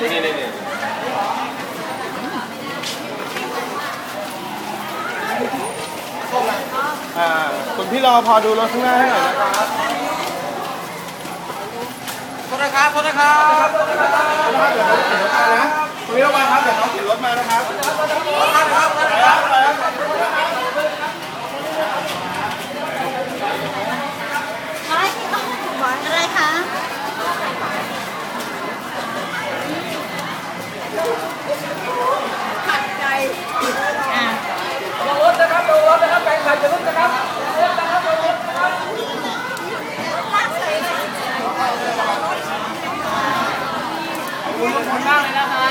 นี่นี่นี่อ่าคุณพี่รอพอดูรถข้างหน้าให้หน่อยนะครับโทษนะครับโทษนะครับเดี๋ยวน้องเข็นรถมานะคุณพี่ระวังครับเดี๋ยวน้องเข็นรถมานะครับ 上来了哈。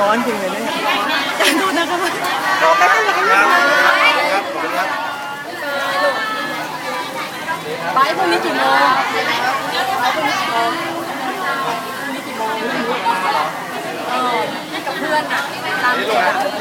ร้อนจริงเลยเนี่ยดูนะครับรอแป๊บนึงนะครับไปพรุ่งนี้กี่โมงไปพรุ่งนี้กี่โมงพรุ่งนี้กี่โมงเออกับเพื่อนอะตามเพื่อน